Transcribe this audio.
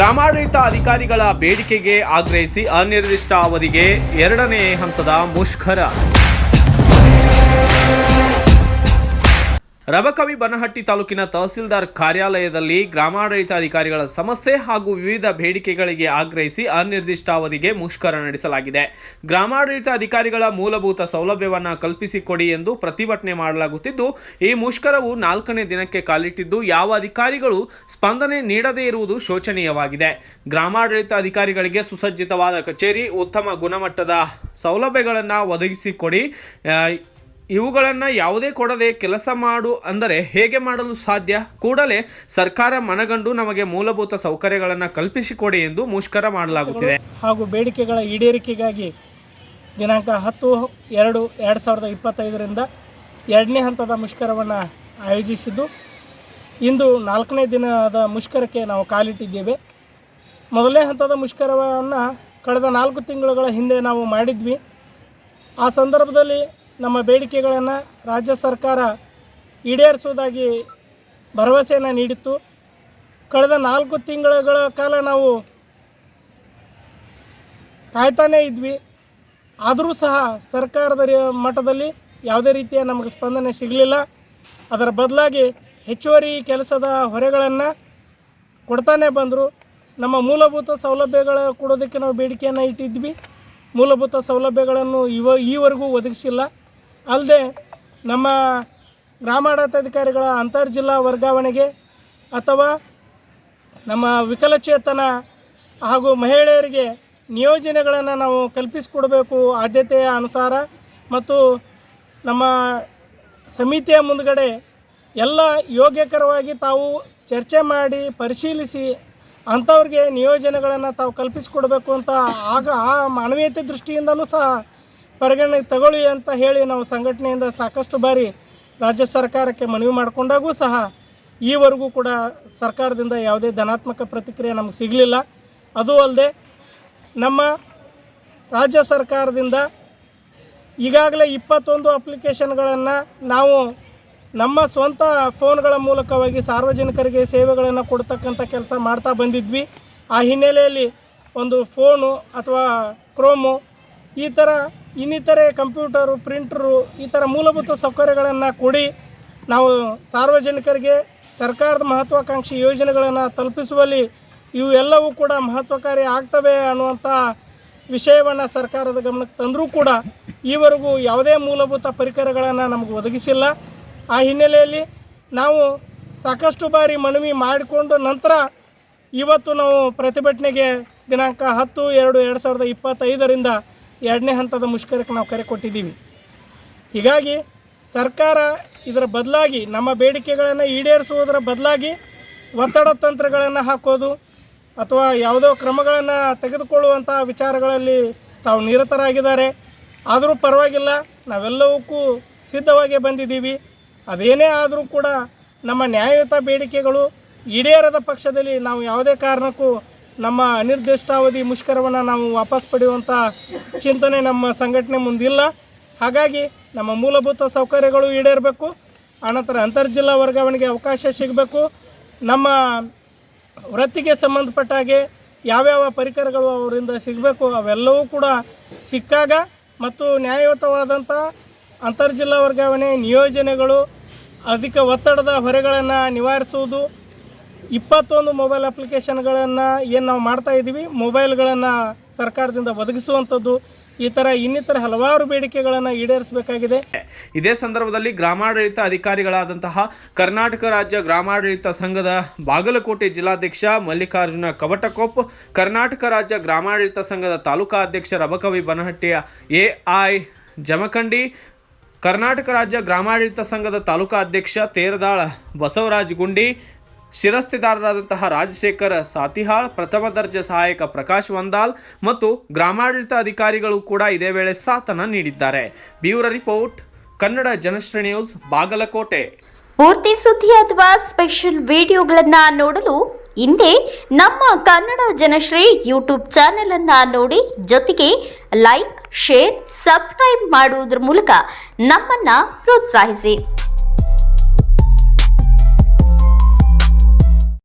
ಗ್ರಾಮಾಡಳಿತ ಅಧಿಕಾರಿಗಳ ಬೇಡಿಕೆಗೆ ಆಗ್ರಹಿಸಿ ಅನಿರ್ದಿಷ್ಟ ಅವಧಿಗೆ ಎರಡನೇ ಹಂತದ ಮುಷ್ಕರ. ರಬಕವಿ ಬನಹಟ್ಟಿ ತಾಲೂಕಿನ ತಹಸೀಲ್ದಾರ್ ಕಾರ್ಯಾಲಯದಲ್ಲಿ ಗ್ರಾಮಾಡಳಿತ ಅಧಿಕಾರಿಗಳ ಸಮಸ್ಯೆ ಹಾಗೂ ವಿವಿಧ ಬೇಡಿಕೆಗಳಿಗೆ ಆಗ್ರಹಿಸಿ ಅನಿರ್ದಿಷ್ಟಾವಧಿಗೆ ಮುಷ್ಕರ ನಡೆಸಲಾಗಿದೆ. ಗ್ರಾಮಾಡಳಿತ ಅಧಿಕಾರಿಗಳ ಮೂಲಭೂತ ಸೌಲಭ್ಯವನ್ನು ಕಲ್ಪಿಸಿಕೊಡಿ ಎಂದು ಪ್ರತಿಭಟನೆ ಮಾಡಲಾಗುತ್ತಿದ್ದು, ಈ ಮುಷ್ಕರವು ನಾಲ್ಕನೇ ದಿನಕ್ಕೆ ಕಾಲಿಟ್ಟಿದ್ದು, ಯಾವ ಅಧಿಕಾರಿಗಳು ಸ್ಪಂದನೆ ನೀಡದೇ ಇರುವುದು ಶೋಚನೀಯವಾಗಿದೆ. ಗ್ರಾಮಾಡಳಿತ ಅಧಿಕಾರಿಗಳಿಗೆ ಸುಸಜ್ಜಿತವಾದ ಕಚೇರಿ, ಉತ್ತಮ ಗುಣಮಟ್ಟದ ಸೌಲಭ್ಯಗಳನ್ನು ಒದಗಿಸಿಕೊಡಿ ಇವುಗಳನ್ನು ಯಾವುದೇ ಕೊಡದೆ ಕೆಲಸ ಮಾಡು ಅಂದರೆ ಹೇಗೆ ಮಾಡಲು ಸಾಧ್ಯ? ಕೂಡಲೇ ಸರ್ಕಾರ ಮನಗಂಡು ನಮಗೆ ಮೂಲಭೂತ ಸೌಕರ್ಯಗಳನ್ನು ಕಲ್ಪಿಸಿಕೊಡಿ ಎಂದು ಮುಷ್ಕರ ಮಾಡಲಾಗುತ್ತಿದೆ. ಹಾಗೂ ಬೇಡಿಕೆಗಳ ಈಡೇರಿಕೆಗಾಗಿ ದಿನಾಂಕ ಹತ್ತು ಎರಡು ಎರಡು ಸಾವಿರದ ಇಪ್ಪತ್ತೈದರಿಂದ ಎರಡನೇ ಹಂತದ ಮುಷ್ಕರವನ್ನು ಆಯೋಜಿಸಿದ್ದು, ಇಂದು ನಾಲ್ಕನೇ ದಿನದ ಮುಷ್ಕರಕ್ಕೆ ನಾವು ಕಾಲಿಟ್ಟಿದ್ದೇವೆ. ಮೊದಲನೇ ಹಂತದ ಮುಷ್ಕರವನ್ನು ಕಳೆದ ನಾಲ್ಕು ತಿಂಗಳುಗಳ ಹಿಂದೆ ನಾವು ಮಾಡಿದ್ವಿ. ಆ ಸಂದರ್ಭದಲ್ಲಿ ನಮ್ಮ ಬೇಡಿಕೆಗಳನ್ನು ರಾಜ್ಯ ಸರ್ಕಾರ ಈಡೇರಿಸುವುದಾಗಿ ಭರವಸೆಯನ್ನು ನೀಡಿತ್ತು. ಕಳೆದ ನಾಲ್ಕು ತಿಂಗಳುಗಳ ಕಾಲ ನಾವು ಕಾಯ್ತಾನೇ ಇದ್ವಿ. ಆದರೂ ಸಹ ಸರ್ಕಾರದ ಮಟ್ಟದಲ್ಲಿ ಯಾವುದೇ ರೀತಿಯ ನಮಗೆ ಸ್ಪಂದನೆ ಸಿಗಲಿಲ್ಲ. ಅದರ ಬದಲಾಗಿ ಹೆಚ್ಚುವರಿ ಕೆಲಸದ ಹೊರೆಗಳನ್ನು ಕೊಡ್ತಾನೆ ಬಂದರು. ನಮ್ಮ ಮೂಲಭೂತ ಸೌಲಭ್ಯಗಳ ಕೊಡೋದಕ್ಕೆ ನಾವು ಬೇಡಿಕೆಯನ್ನು ಇಟ್ಟಿದ್ವಿ. ಮೂಲಭೂತ ಸೌಲಭ್ಯಗಳನ್ನು ಇವ ಈವರೆಗೂ ಒದಗಿಸಿಲ್ಲ. ಅಲ್ಲದೆ ನಮ್ಮ ಗ್ರಾಮಾಡಳಿತಾಧಿಕಾರಿಗಳ ಅಂತರ್ಜಿಲ್ಲಾ ವರ್ಗಾವಣೆಗೆ ಅಥವಾ ನಮ್ಮ ವಿಕಲಚೇತನ ಹಾಗೂ ಮಹಿಳೆಯರಿಗೆ ನಿಯೋಜನೆಗಳನ್ನು ನಾವು ಕಲ್ಪಿಸಿಕೊಡಬೇಕು ಆದ್ಯತೆಯ ಅನುಸಾರ ಮತ್ತು ನಮ್ಮ ಸಮಿತಿಯ ಮುಂದುಗಡೆ ಎಲ್ಲ ಯೋಗ್ಯಕರವಾಗಿ ತಾವು ಚರ್ಚೆ ಮಾಡಿ ಪರಿಶೀಲಿಸಿ ಅಂಥವ್ರಿಗೆ ನಿಯೋಜನೆಗಳನ್ನು ತಾವು ಕಲ್ಪಿಸಿಕೊಡಬೇಕು ಅಂತ ಆಗ ಆ ಮಾನವೀಯತೆ ದೃಷ್ಟಿಯಿಂದನೂ ಸಹ ಪರಿಗಣನೆಗೆ ತಗೊಳ್ಳಿ ಅಂತ ಹೇಳಿ ನಾವು ಸಂಘಟನೆಯಿಂದ ಸಾಕಷ್ಟು ಬಾರಿ ರಾಜ್ಯ ಸರ್ಕಾರಕ್ಕೆ ಮನವಿ ಮಾಡಿಕೊಂಡಾಗೂ ಸಹ ಈವರೆಗೂ ಕೂಡ ಸರ್ಕಾರದಿಂದ ಯಾವುದೇ ಧನಾತ್ಮಕ ಪ್ರತಿಕ್ರಿಯೆ ನಮಗೆ ಸಿಗಲಿಲ್ಲ. ಅದು ಅಲ್ಲದೆ ನಮ್ಮ ರಾಜ್ಯ ಸರ್ಕಾರದಿಂದ ಈಗಾಗಲೇ ಇಪ್ಪತ್ತೊಂದು ಅಪ್ಲಿಕೇಶನ್ಗಳನ್ನು ನಾವು ನಮ್ಮ ಸ್ವಂತ ಫೋನ್ಗಳ ಮೂಲಕವಾಗಿ ಸಾರ್ವಜನಿಕರಿಗೆ ಸೇವೆಗಳನ್ನು ಕೊಡ್ತಕ್ಕಂಥ ಕೆಲಸ ಮಾಡ್ತಾ ಬಂದಿದ್ವಿ. ಆ ಹಿನ್ನೆಲೆಯಲ್ಲಿ ಒಂದು ಫೋನು ಅಥವಾ ಕ್ರೋಮು ಈ ಥರ ಇನ್ನಿತರೆ ಕಂಪ್ಯೂಟರು, ಪ್ರಿಂಟ್ರು ಈ ಥರ ಮೂಲಭೂತ ಸೌಕರ್ಯಗಳನ್ನು ಕೊಡಿ. ನಾವು ಸಾರ್ವಜನಿಕರಿಗೆ ಸರ್ಕಾರದ ಮಹತ್ವಾಕಾಂಕ್ಷಿ ಯೋಜನೆಗಳನ್ನು ತಲುಪಿಸುವಲ್ಲಿ ಇವೆಲ್ಲವೂ ಕೂಡ ಮಹತ್ವಕಾರಿ ಆಗ್ತವೆ ಅನ್ನುವಂಥ ವಿಷಯವನ್ನು ಸರ್ಕಾರದ ಗಮನಕ್ಕೆ ತಂದರೂ ಕೂಡ ಈವರೆಗೂ ಯಾವುದೇ ಮೂಲಭೂತ ಪರಿಕರಗಳನ್ನು ನಮಗೆ ಒದಗಿಸಿಲ್ಲ. ಆ ಹಿನ್ನೆಲೆಯಲ್ಲಿ ನಾವು ಸಾಕಷ್ಟು ಬಾರಿ ಮನವಿ ಮಾಡಿಕೊಂಡು ನಂತರ ಇವತ್ತು ನಾವು ಪ್ರತಿಭಟನೆಗೆ ದಿನಾಂಕ ಹತ್ತು ಎರಡು ಎರಡು ಸಾವಿರದ ಇಪ್ಪತ್ತೈದರಿಂದ ಎರಡನೇ ಹಂತದ ಮುಷ್ಕರಕ್ಕೆ ನಾವು ಕರೆ ಕೊಟ್ಟಿದ್ದೀವಿ. ಹೀಗಾಗಿ ಸರ್ಕಾರ ಇದರ ಬದಲಾಗಿ ನಮ್ಮ ಬೇಡಿಕೆಗಳನ್ನು ಈಡೇರಿಸುವುದರ ಬದಲಾಗಿ ಒತ್ತಡ ತಂತ್ರಗಳನ್ನು ಹಾಕೋದು ಅಥವಾ ಯಾವುದೋ ಕ್ರಮಗಳನ್ನು ತೆಗೆದುಕೊಳ್ಳುವಂಥ ವಿಚಾರಗಳಲ್ಲಿ ತಾವು ನಿರತರಾಗಿದ್ದಾರೆ. ಆದರೂ ಪರವಾಗಿಲ್ಲ, ನಾವೆಲ್ಲವಕ್ಕೂ ಸಿದ್ಧವಾಗಿ ಬಂದಿದ್ದೀವಿ. ಅದೇನೇ ಆದರೂ ಕೂಡ ನಮ್ಮ ನ್ಯಾಯಯುತ ಬೇಡಿಕೆಗಳು ಈಡೇರದ ಪಕ್ಷದಲ್ಲಿ ನಾವು ಯಾವುದೇ ಕಾರಣಕ್ಕೂ ನಮ್ಮ ಅನಿರ್ದಿಷ್ಟಾವಧಿ ಮುಷ್ಕರವನ್ನು ನಾವು ವಾಪಸ್ ಪಡೆಯುವಂಥ ಚಿಂತನೆ ನಮ್ಮ ಸಂಘಟನೆ ಮುಂದಿಲ್ಲ. ಹಾಗಾಗಿ ನಮ್ಮ ಮೂಲಭೂತ ಸೌಕರ್ಯಗಳು ಈಡೇರಬೇಕು. ಆನಂತರ ಅಂತರ್ಜಿಲ್ಲಾ ವರ್ಗಾವಣೆಗೆ ಅವಕಾಶ ಸಿಗಬೇಕು. ನಮ್ಮ ವೃತ್ತಿಗೆ ಸಂಬಂಧಪಟ್ಟ ಹಾಗೆ ಯಾವ್ಯಾವ ಪರಿಕರಗಳು ಅವರಿಂದ ಸಿಗಬೇಕು ಅವೆಲ್ಲವೂ ಕೂಡ ಸಿಕ್ಕಾಗ. ಮತ್ತು ನ್ಯಾಯಯುತವಾದಂಥ ಅಂತರ್ಜಿಲ್ಲಾ ವರ್ಗಾವಣೆ ನಿಯೋಜನೆಗಳು ಅಧಿಕ ಒತ್ತಡದ ಹೊರೆಗಳನ್ನು ನಿವಾರಿಸುವುದು ಇಪ್ಪತ್ತೊಂದು ಮೊಬೈಲ್ ಅಪ್ಲಿಕೇಶನ್ಗಳನ್ನು ಏನು ನಾವು ಮಾಡ್ತಾ ಇದ್ದೀವಿ ಮೊಬೈಲ್ಗಳನ್ನು ಸರ್ಕಾರದಿಂದ ಒದಗಿಸುವಂಥದ್ದು ಈ ಥರ ಇನ್ನಿತರ ಹಲವಾರು ಬೇಡಿಕೆಗಳನ್ನು ಈಡೇರಿಸಬೇಕಾಗಿದೆ. ಇದೇ ಸಂದರ್ಭದಲ್ಲಿ ಗ್ರಾಮಾಡಳಿತ ಅಧಿಕಾರಿಗಳಾದಂತಹ ಕರ್ನಾಟಕ ರಾಜ್ಯ ಗ್ರಾಮಾಡಳಿತ ಸಂಘದ ಬಾಗಲಕೋಟೆ ಜಿಲ್ಲಾಧ್ಯಕ್ಷ ಮಲ್ಲಿಕಾರ್ಜುನ ಕವಟಕೊಪ್ ಕರ್ನಾಟಕ ರಾಜ್ಯ ಗ್ರಾಮಾಡಳಿತ ಸಂಘದ ತಾಲೂಕಾ ಅಧ್ಯಕ್ಷ ರಬಕವಿ ಬನಹಟ್ಟಿಯ ಎ ಐ ಜಮಖಂಡಿ, ಕರ್ನಾಟಕ ರಾಜ್ಯ ಗ್ರಾಮಾಡಳಿತ ಸಂಘದ ತಾಲೂಕಾ ಅಧ್ಯಕ್ಷ ತೇರದಾಳ ಬಸವರಾಜ್ ಗುಂಡಿ ಶಿರಸ್ತೆದಾರರಾದಂತಹ ರಾಜಶೇಖರ ಸಾತಿಹಾಳ್, ಪ್ರಥಮ ದರ್ಜೆ ಸಹಾಯಕ ಪ್ರಕಾಶ್ ವಂದಾಲ್ ಮತ್ತು ಗ್ರಾಮಾಡಳಿತ ಅಧಿಕಾರಿಗಳು ಕೂಡ ಇದೇ ವೇಳೆ ಸಾಥನ ನೀಡಿದ್ದಾರೆ. Bureau report, Kannada Janashree news, Bagalkot. ಪೂರ್ತಿ ಸುದ್ದಿ ಅಥವಾ ಸ್ಪೆಷಲ್ ವಿಡಿಯೋಗಳನ್ನ ನೋಡಲು ಹಿಂದೆ ನಮ್ಮ ಕನ್ನಡ ಜನಶ್ರೀ ಯೂಟ್ಯೂಬ್ ಚಾನೆಲ್ ಅನ್ನ ನೋಡಿ, ಜೊತೆಗೆ ಲೈಕ್, ಶೇರ್, ಸಬ್ಸ್ಕ್ರೈಬ್ ಮಾಡುವುದರ ಮೂಲಕ ನಮ್ಮನ್ನ ಪ್ರೋತ್ಸಾಹಿಸಿ.